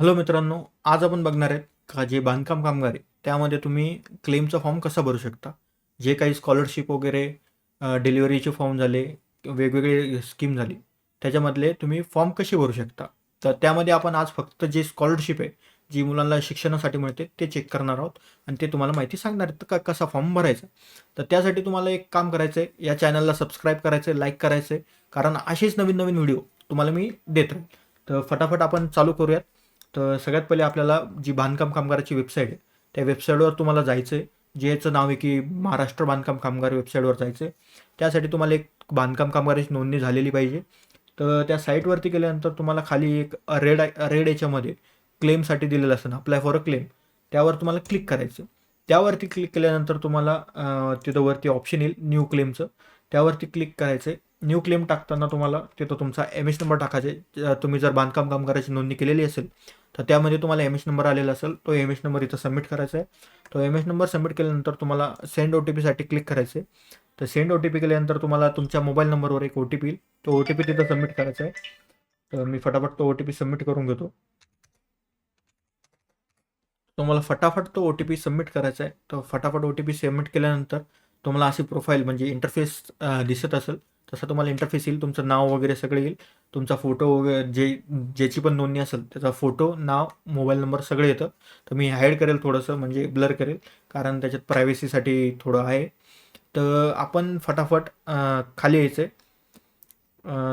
Hello मित्रांनो आज आपण बघणार आहेत का जे बांधकाम कामगार आहे त्यामध्ये तुम्ही क्लेमचा फॉर्म कसा भरू शकता? जे काही स्कॉलरशिप वगैरे डिलिव्हरीचे फॉर्म झाले वेगवेगळे स्कीम झाली त्याच्यामधले तुम्ही फॉर्म कसे भरू शकता? तर त्यामध्ये आपण आज फक्त जे स्कॉलरशिप आहे जी मुलांना शिक्षणासाठी मिळते ते चेक करणार आहोत. आणि ते तुम्हाला माहिती सांगणार आहेत का कसा फॉर्म भरायचा तर त्यासाठी तुम्हाला एक काम करायचं आहे या चॅनलला सबस्क्राईब करायचं आहे लाईक करायचं आहे कारण असेच नवीन नवीन व्हिडिओ तुम्हाला मी देत राहील. तर फटाफट आपण चालू करूयात. तर सगळ्यात पहिले आपल्याला जी बांधकाम कामगाराची वेबसाईट आहे त्या वेबसाईटवर तुम्हाला जायचं आहे जे याचं नाव आहे की महाराष्ट्र बांधकाम कामगार वेबसाईटवर जायचं आहे त्यासाठी तुम्हाला एक बांधकाम कामगाराची नोंदणी झालेली पाहिजे. तर त्या साईटवरती गेल्यानंतर तुम्हाला खाली एक रेड रेड याच्यामध्ये क्लेमसाठी दिलेलं असतं अप्लाय फॉर अ क्लेम त्यावर तुम्हाला क्लिक करायचं. त्यावरती क्लिक केल्यानंतर तुम्हाला तिथं वरती ऑप्शन येईल न्यू क्लेमचं त्यावरती क्लिक करायचं न्यू क्लेम टाकताना तुम्हाला तिथं तुमचा एम एस नंबर टाकायचा. तुम्ही जर बांधकाम कामगाराची नोंदणी केलेली असेल तर त्यामध्ये तुम्हाला एम एस नंबर आलेला असेल तो एम एस नंबर इथं सबमिट करायचा आहे. तो एम एस नंबर सबमिट केल्यानंतर तुम्हाला सेंड ओ टी पीसाठी क्लिक करायचं आहे. तर सेंड ओ टी पी केल्यानंतर तुम्हाला तुमच्या मोबाईल नंबरवर एक ओ टी पी येईल. तो ओ टी पी तिथं सबमिट करायचा आहे. तर मी फटाफट तो ओ टी पी सबमिट करून घेतो. तुम्हाला फटाफट तो ओ टी पी सबमिट करायचा आहे. तर फटाफट ओ टी पी सबमिट केल्यानंतर तुम्हाला अशी प्रोफाईल म्हणजे इंटरफेस दिसत असेल. तसं तुम्हाला इंटरफेस येईल तुमचं नाव वगैरे सगळं येईल. तुमचा फोटो वगैरे जे ज्याची पण नोंदणी असेल त्याचा फोटो नाव मोबाईल नंबर सगळं येतं. तर मी हाईड करेल थोडंसं म्हणजे ब्लर करेल कारण त्याच्यात प्रायव्हसीसाठी थोडं आहे. तर आपण फटाफट खाली यायचं आहे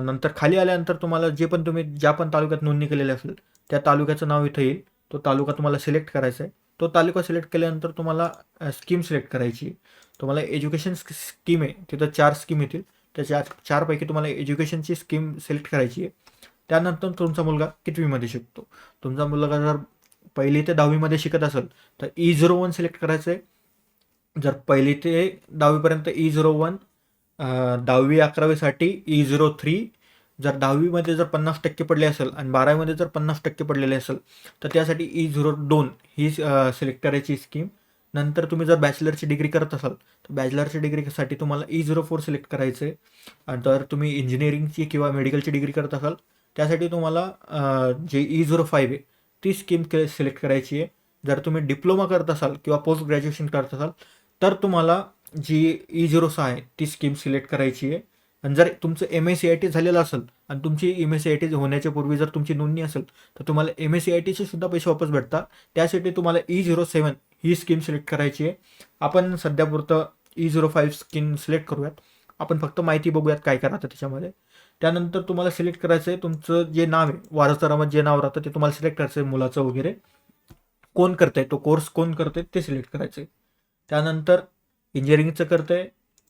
नंतर खाली आल्यानंतर तुम्हाला जे पण तुम्ही ज्या पण तालुक्यात नोंदणी केलेली असेल त्या तालुक्याचं नाव इथं येईल. तो तालुका तुम्हाला सिलेक्ट करायचा आहे. तो तालुका सिलेक्ट केल्यानंतर तुम्हाला स्कीम सिलेक्ट करायची आहे. तुम्हाला एज्युकेशन स्कीम आहे. तिथं चार स्कीम येतील. त्याच्या चारपैकी तुम्हाला एज्युकेशनची स्कीम सिलेक्ट करायची आहे. त्यानंतर तुमचा मुलगा कितवीमध्ये शिकतो? तुमचा मुलगा जर पहिली ते दहावीमध्ये शिकत असेल तर ई झिरो वन सिलेक्ट करायचं आहे. जर पहिली ते दहावीपर्यंत ई झिरो वन दहावी अकरावीसाठी ई झिरो थ्री जर दहावीमध्ये जर पन्नास टक्के पडले असेल आणि बारावीमध्ये जर पन्नास टक्के पडलेले असेल तर त्यासाठी e ई झिरो दोन ही सिलेक्ट करायची स्कीम. नंतर तुम्ही जर बॅचलरची डिग्री करत असाल तर बॅचलरची डिग्रीसाठी तुम्हाला ई झिरो फोर सिलेक्ट करायचं आहे. आणि तर तुम्ही इंजिनिअरिंगची किंवा मेडिकलची डिग्री करत असाल त्यासाठी तुम्हाला जे ई झिरो फाईव्ह आहे ती स्कीम सिलेक्ट करायची आहे. जर तुम्ही डिप्लोमा करत असाल किंवा पोस्ट ग्रॅज्युएशन करत असाल तर तुम्हाला जी ई झिरो सहा आहे ती स्कीम सिलेक्ट करायची आहे. आणि जर तुमचं M S C I T झालेलं असेल आणि तुमची M S C I T होण्याच्या पूर्वी जर तुमची नोंदणी असेल तर तुम्हाला एम एस सी आय टीचे सुद्धा पैसे वापस भेटतात. त्यासाठी तुम्हाला ई झिरो सेवन ही स्कीम सिलेक्ट करायची आहे. आपण सध्यापुरतं E zero five scheme select करूयात. आपण फक्त माहिती बघूयात काय करायचं त्याच्यामध्ये. त्यानंतर तुम्हाला सिलेक्ट करायचं आहे तुमचं जे नाव आहे वारसदारामध्ये जे नाव राहतं ते तुम्हाला सिलेक्ट करायचं आहे मुलाचं वगैरे. कोण करतंय तो कोर्स कोण करतंय ते सिलेक्ट करायचं आहे त्यानंतर इंजिनिअरिंगचं करतंय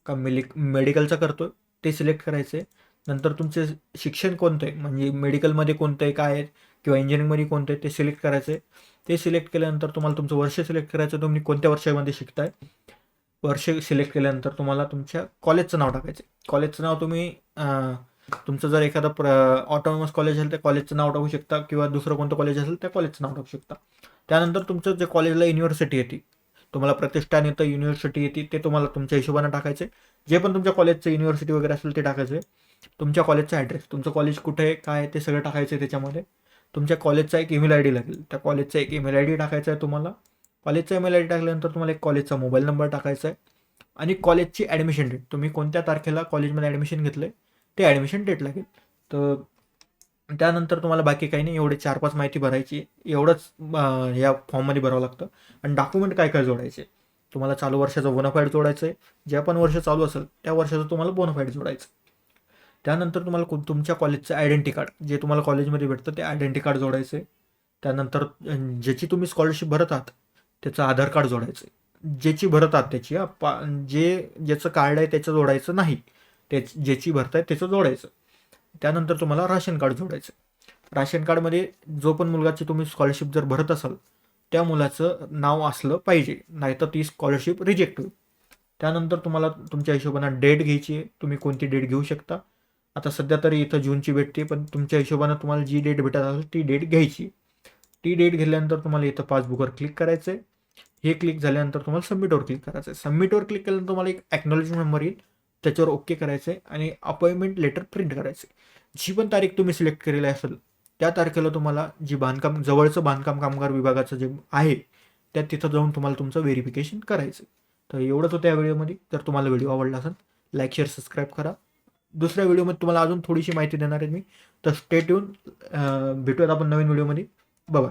का मेलिक मेडिकलचं करतो ते सिलेक्ट करायचं आहे नंतर तुमचे शिक्षण कोणतं आहे म्हणजे मेडिकलमध्ये कोणतं आहे काय आहे किंवा इंजिनिअरिंगमध्ये कोणतं आहे ते सिलेक्ट करायचं आहे ते सिलेक्ट केल्यानंतर तुम्हाला तुमचं वर्ष सिलेक्ट करायचं तुम्ही कोणत्या वर्षामध्ये शिकताय? वर्ष सिलेक्ट केल्यानंतर तुम्हाला तुमच्या कॉलेजचं नाव टाकायचं कॉलेजचं नाव तुम्ही तुमचं जर एखादं प्र ऑटोनॉमस कॉलेज असेल त्या कॉलेजचं नाव टाकू शकता किंवा दुसरं कोणतं कॉलेज असेल त्या कॉलेजचं नाव टाकू शकता. त्यानंतर तुमचं जे कॉलेजला युनिव्हर्सिटी येते तुम्हाला प्रतिष्ठान येतं युनिव्हर्सिटी येते ते तुम्हाला तुमच्या हिशोबानं टाकायचे जे पण तुमच्या कॉलेजचं युनिव्हर्सिटी वगैरे असेल ते टाकायचं आहे तुमच्या कॉलेजचा ॲड्रेस तुमचं कॉलेज कुठे आहे काय आहे ते सगळं टाकायचं आहे त्याच्यामध्ये. तुमच्या कॉलेजचा एक ईमेल आय डी लागेल. त्या कॉलेजचा एक ईमेल आय डी टाकायचा आहे तुम्हाला. कॉलेजचा ईमेल आय डी टाकल्यानंतर तुम्हाला एक कॉलेजचा मोबाईल नंबर टाकायचा आहे. आणि कॉलेजची ॲडमिशन डेट तुम्ही कोणत्या तारखेला कॉलेजमध्ये ॲडमिशन घेतलं आहे ते ॲडमिशन डेट लागेल. तर त्यानंतर तुम्हाला बाकी काही नाही. एवढे चार पाच माहिती भरायची. एवढंच या फॉर्ममध्ये भरावं लागतं. आणि डॉक्युमेंट काय काय जोडायचे? तुम्हाला चालू वर्षाचं बोनाफाईड जोडायचं आहे ज्या पण वर्ष चालू असेल त्या वर्षाचं तुम्हाला बोनाफाईड जोडायचं. त्यानंतर तुम्हाला कोण- तुमच्या कॉलेजचं आयडेंटी कार्ड जे तुम्हाला कॉलेजमध्ये भेटतं ते आयडेंटी कार्ड जोडायचं आहे त्यानंतर ज्याची तुम्ही स्कॉलरशिप भरत आहात त्याचं आधार कार्ड जोडायचं आहे ज्याची भरत आहात त्याची पा जे ज्याचं कार्ड आहे त्याचं जोडायचं नाही ते ज्याची भरताय त्याचं जोडायचं. त्यानंतर तुम्हाला राशन कार्ड जोडायचं राशन कार्डमध्ये जो पण मुलगाची तुम्ही स्कॉलरशिप जर भरत असाल त्या मुलाचं नाव असलं पाहिजे नाहीतर ती स्कॉलरशिप रिजेक्ट होईल. त्यानंतर तुम्हाला तुमच्या हिशोबानं डेट घ्यायची आहे तुम्ही कोणती डेट घेऊ शकता. आता सध्या तरी इथं जूनची भेटते पण तुमच्या हिशोबानं तुम्हाला जी डेट भेटत असेल ती डेट घ्यायची. ती डेट घेतल्यानंतर तुम्हाला इथं पासबुकवर क्लिक करायचं आहे हे क्लिक झाल्यानंतर तुम्हाला सबमिटवर क्लिक करायचं आहे सबमिटवर क्लिक केल्यानंतर तुम्हाला एक ॲक्नॉलेजमेंट नंबर येईल. त्याच्यावर ओके करायचं आहे आणि अपॉइंटमेंट लेटर प्रिंट करायचं आहे जी पण तारीख तुम्ही सिलेक्ट केलेली असेल त्या तारखेला तुम्हाला जी बांधकाम जवळचं बांधकाम कामगार विभागाचं जे आहे त्या तिथं जाऊन तुम्हाला तुमचं व्हेरिफिकेशन करायचं तर एवढंच होतं या व्हिडिओमध्ये जर तुम्हाला व्हिडिओ आवडला असेल लाईक शेअर सबस्क्राईब करा. दुसऱ्या व्हिडिओमध्ये तुम्हाला अजून थोडीशी माहिती देणार आहे मी. तर स्टेट येऊन भेटूयात आपण नवीन व्हिडिओमध्ये. बाय